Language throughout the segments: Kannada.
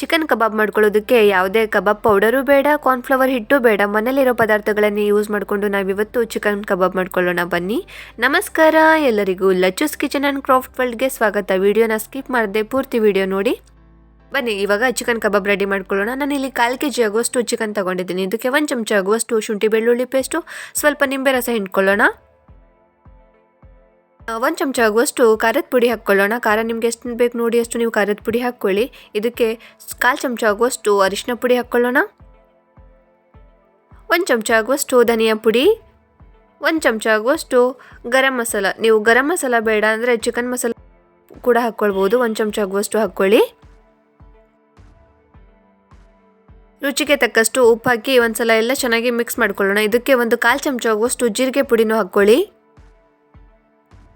ಚಿಕನ್ ಕಬಾಬ್ ಮಾಡ್ಕೊಳ್ಳೋದಕ್ಕೆ ಯಾವುದೇ ಕಬಾಬ್ ಪೌಡರು ಬೇಡ ಕಾರ್ನ್ಫ್ಲವರ್ ಹಿಟ್ಟು ಬೇಡ ಮನೇಲಿರೋ ಪದಾರ್ಥಗಳನ್ನೇ ಯೂಸ್ ಮಾಡಿಕೊಂಡು ನಾವಿವತ್ತು ಚಿಕನ್ ಕಬಾಬ್ ಮಾಡ್ಕೊಳ್ಳೋಣ. ಬನ್ನಿ. ನಮಸ್ಕಾರ. ಎಲ್ಲರಿಗೂ ಲಚ್ಚಸ್ ಕಿಚನ್ ಆ್ಯಂಡ್ ಕ್ರಾಫ್ಟ್ ವರ್ಲ್ಡ್ಗೆ ಸ್ವಾಗತ. ವಿಡಿಯೋನ ಸ್ಕಿಪ್ ಮಾಡದೆ ಪೂರ್ತಿ ವಿಡಿಯೋ ನೋಡಿ. ಬನ್ನಿ, ಇವಾಗ ಚಿಕನ್ ಕಬಾಬ್ ರೆಡಿ ಮಾಡ್ಕೊಳ್ಳೋಣ. ನಾನು ಇಲ್ಲಿ ಕಾಲು ಕೆ ಜಿ ಆಗುವಷ್ಟು ಚಿಕನ್ ತಗೊಂಡಿದ್ದೀನಿ. ಇದಕ್ಕೆ ಒಂದು ಚಮಚ ಆಗುವಷ್ಟು ಶುಂಠಿ ಬೆಳ್ಳುಳ್ಳಿ ಪೇಸ್ಟು ಸ್ವಲ್ಪ ನಿಂಬೆ ರಸ ಹಿಂಡ್ಕೊಳ್ಳೋಣ. ಒಂದು ಚಮಚ ಆಗುವಷ್ಟು ಖಾರದ ಪುಡಿ ಹಾಕ್ಕೊಳ್ಳೋಣ. ಖಾರ ನಿಮ್ಗೆ ಎಷ್ಟು ಬೇಕು ನೋಡಿ, ಅಷ್ಟು ನೀವು ಖಾರದ ಪುಡಿ ಹಾಕ್ಕೊಳ್ಳಿ. ಇದಕ್ಕೆ ಕಾಲು ಚಮಚ ಆಗುವಷ್ಟು ಅರಿಶಿನ ಪುಡಿ ಹಾಕ್ಕೊಳ್ಳೋಣ. ಒಂದು ಚಮಚ ಆಗುವಷ್ಟು ಧನಿಯಾ ಪುಡಿ. ಒಂದು ಚಮಚ ಆಗುವಷ್ಟು ಗರಂ ಮಸಾಲ. ನೀವು ಗರಂ ಮಸಾಲ ಬೇಡ ಅಂದರೆ ಚಿಕನ್ ಮಸಾಲ ಕೂಡ ಹಾಕ್ಕೊಳ್ಬೋದು. ಒಂದು ಚಮಚ ಆಗುವಷ್ಟು ಹಾಕ್ಕೊಳ್ಳಿ. ರುಚಿಗೆ ತಕ್ಕಷ್ಟು ಉಪ್ಪು ಹಾಕಿ ಒಂದ್ಸಲ ಎಲ್ಲ ಚೆನ್ನಾಗಿ ಮಿಕ್ಸ್ ಮಾಡ್ಕೊಳ್ಳೋಣ. ಇದಕ್ಕೆ ಒಂದು ಕಾಲು ಚಮಚ ಆಗುವಷ್ಟು ಜೀರಿಗೆ ಪುಡಿನೂ ಹಾಕ್ಕೊಳ್ಳಿ.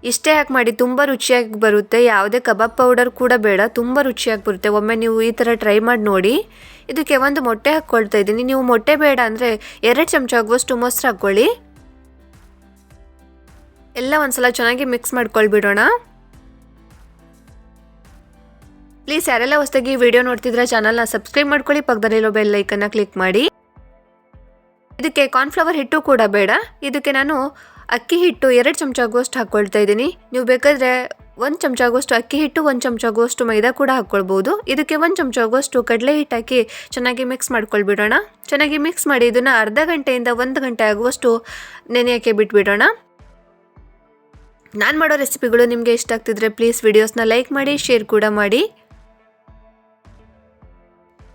ಇಷ್ಟೇ ಹಾಕಿ ಮಾಡಿ? ತುಂಬ ರುಚಿಯಾಗಿ ಬರುತ್ತೆ. ಯಾವುದೇ ಕಬಾಬ್ ಪೌಡರ್ ಕೂಡ ಬೇಡ. ತುಂಬ ರುಚಿಯಾಗಿ ಬರುತ್ತೆ. ಒಮ್ಮೆ ನೀವು ಈ ಥರ ಟ್ರೈ ಮಾಡಿ ನೋಡಿ. ಇದಕ್ಕೆ ಒಂದು ಮೊಟ್ಟೆ ಹಾಕ್ಕೊಳ್ತಾ ಇದ್ದೀನಿ. ನೀವು ಮೊಟ್ಟೆ ಬೇಡ ಅಂದರೆ ಎರಡು ಚಮಚ ಆಗುವಷ್ಟು ಮೊಸರು ಹಾಕ್ಕೊಳ್ಳಿ. ಎಲ್ಲ ಒಂದ್ಸಲ ಚೆನ್ನಾಗಿ ಮಿಕ್ಸ್ ಮಾಡ್ಕೊಳ್ಬಿಡೋಣ ಪ್ಲೀಸ್ ಯಾರೆಲ್ಲ ಹೊಸದಾಗಿ ವಿಡಿಯೋ ನೋಡ್ತಿದ್ರೆ, ಚಾನಲ್ನ ಸಬ್ಸ್ಕ್ರೈಬ್ ಮಾಡ್ಕೊಳ್ಳಿ. ಪಕ್ಕದಲ್ಲಿರೋ ಬೆಲ್ ಲೈಕನ್ನು ಕ್ಲಿಕ್ ಮಾಡಿ. ಇದಕ್ಕೆ ಕಾರ್ನ್ಫ್ಲವರ್ ಹಿಟ್ಟು ಕೂಡ ಬೇಡ. ಇದಕ್ಕೆ ನಾನು ಅಕ್ಕಿ ಹಿಟ್ಟು ಎರಡು ಚಮಚ ಆಗುವಷ್ಟು ಹಾಕ್ಕೊಳ್ತಾ ಇದ್ದೀನಿ. ನೀವು ಬೇಕಾದರೆ ಒಂದು ಚಮಚ ಆಗುವಷ್ಟು ಅಕ್ಕಿ ಹಿಟ್ಟು, ಒಂದು ಚಮಚ ಆಗುವಷ್ಟು ಮೈದಾ ಕೂಡ ಹಾಕ್ಕೊಳ್ಬೋದು ಇದಕ್ಕೆ ಒಂದು ಚಮಚ ಆಗುವಷ್ಟು ಕಡಲೆ ಹಿಟ್ಟು ಹಾಕಿ ಚೆನ್ನಾಗಿ ಮಿಕ್ಸ್ ಮಾಡ್ಕೊಳ್ಬಿಡೋಣ. ಚೆನ್ನಾಗಿ ಮಿಕ್ಸ್ ಮಾಡಿ ಇದನ್ನು ಅರ್ಧ ಗಂಟೆಯಿಂದ ಒಂದು ಗಂಟೆ ಆಗುವಷ್ಟು ನೆನೆಯೋಕ್ಕೆ ಬಿಟ್ಬಿಡೋಣ. ನಾನು ಮಾಡೋ ರೆಸಿಪಿಗಳು ನಿಮಗೆ ಇಷ್ಟ ಆಗ್ತಿದ್ರೆ ಪ್ಲೀಸ್ ವಿಡಿಯೋಸ್ನ ಲೈಕ್ ಮಾಡಿ ಶೇರ್ ಕೂಡ ಮಾಡಿ.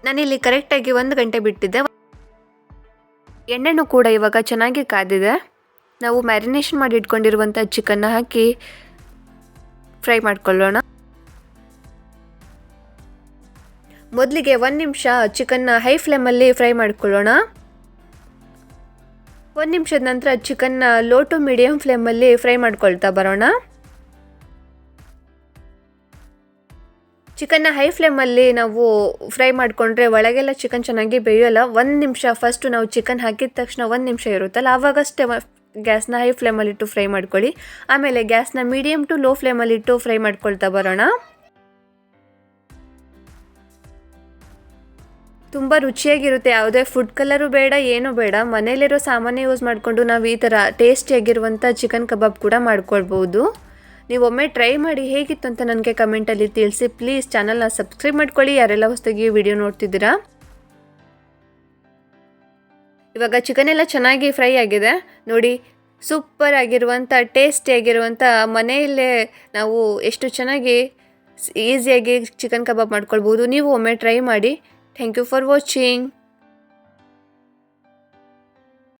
ನಾನಿಲ್ಲಿ ಕರೆಕ್ಟಾಗಿ ಒಂದು ಗಂಟೆ ಬಿಟ್ಟಿದ್ದೆ. ಎಣ್ಣೆನೂ ಕೂಡ ಇವಾಗ ಚೆನ್ನಾಗಿ ಕಾದಿದೆ. ನಾವು ಮ್ಯಾರಿನೇಷನ್ ಮಾಡಿ ಇಟ್ಕೊಂಡಿರುವಂಥ ಚಿಕನ್ನ ಹಾಕಿ ಫ್ರೈ ಮಾಡ್ಕೊಳ್ಳೋಣ. ಮೊದಲಿಗೆ ಒಂದು ನಿಮಿಷ ಚಿಕನ್ನ ಹೈ ಫ್ಲೇಮಲ್ಲಿ ಫ್ರೈ ಮಾಡ್ಕೊಳ್ಳೋಣ. ಒಂದು ನಿಮಿಷದ ನಂತರ ಚಿಕನ್ನ ಲೋ ಟು ಮೀಡಿಯಮ್ ಫ್ಲೇಮಲ್ಲಿ ಫ್ರೈ ಮಾಡ್ಕೊಳ್ತಾ ಬರೋಣ. ಚಿಕನ್ನ ಹೈ ಫ್ಲೇಮಲ್ಲಿ ನಾವು ಫ್ರೈ ಮಾಡಿಕೊಂಡ್ರೆ ಒಳಗೆಲ್ಲ ಚಿಕನ್ ಚೆನ್ನಾಗಿ ಬೇಯೋಲ್ಲ. ಒಂದು ನಿಮಿಷ ಫಸ್ಟು ನಾವು ಚಿಕನ್ ಹಾಕಿದ ತಕ್ಷಣ ಒಂದು ನಿಮಿಷ ಇರುತ್ತಲ್ಲ, ಆವಾಗಷ್ಟೇ ಗ್ಯಾಸ್ನ ಹೈ ಫ್ಲೇಮಲ್ಲಿಟ್ಟು ಫ್ರೈ ಮಾಡ್ಕೊಳ್ಳಿ. ಆಮೇಲೆ ಗ್ಯಾಸ್ನ ಮೀಡಿಯಮ್ ಟು ಲೋ ಫ್ಲೇಮಲ್ಲಿಟ್ಟು ಫ್ರೈ ಮಾಡ್ಕೊಳ್ತಾ ಬರೋಣ. ತುಂಬ ರುಚಿಯಾಗಿರುತ್ತೆ. ಯಾವುದೇ ಫುಡ್ ಕಲರು ಬೇಡ, ಏನೂ ಬೇಡ. ಮನೇಲಿರೋ ಸಾಮಾನ್ಯ ಯೂಸ್ ಮಾಡಿಕೊಂಡು ನಾವು ಈ ಥರ ಟೇಸ್ಟಿಯಾಗಿರುವಂಥ ಚಿಕನ್ ಕಬಾಬ್ ಕೂಡ ಮಾಡ್ಕೊಳ್ಬೋದು ಒಮ್ಮೆ ಟ್ರೈ ಮಾಡಿ ಹೇಗಿತ್ತು ಅಂತ ನನಗೆ ಕಮೆಂಟಲ್ಲಿ ತಿಳಿಸಿ. ಪ್ಲೀಸ್ ಚಾನಲ್ನ ಸಬ್ಸ್ಕ್ರೈಬ್ ಮಾಡ್ಕೊಳ್ಳಿ. ಯಾರೆಲ್ಲ ಹೊಸದಾಗಿ ವಿಡಿಯೋ ನೋಡ್ತಿದ್ದೀರಾ? ಇವಾಗ ಚಿಕನ್ ಎಲ್ಲ ಚೆನ್ನಾಗಿ ಫ್ರೈ ಆಗಿದೆ. ನೋಡಿ ಸೂಪರ್ ಆಗಿರುವಂಥ ಟೇಸ್ಟಿ ಆಗಿರುವಂಥ ಮನೆಯಲ್ಲೇ ನಾವು ಎಷ್ಟು ಚೆನ್ನಾಗಿ ಈಸಿಯಾಗಿ ಚಿಕನ್ ಕಬಾಬ್ ಮಾಡ್ಕೊಳ್ಬೋದು. ನೀವು ಒಮ್ಮೆ ಟ್ರೈ ಮಾಡಿ. Thank you for watching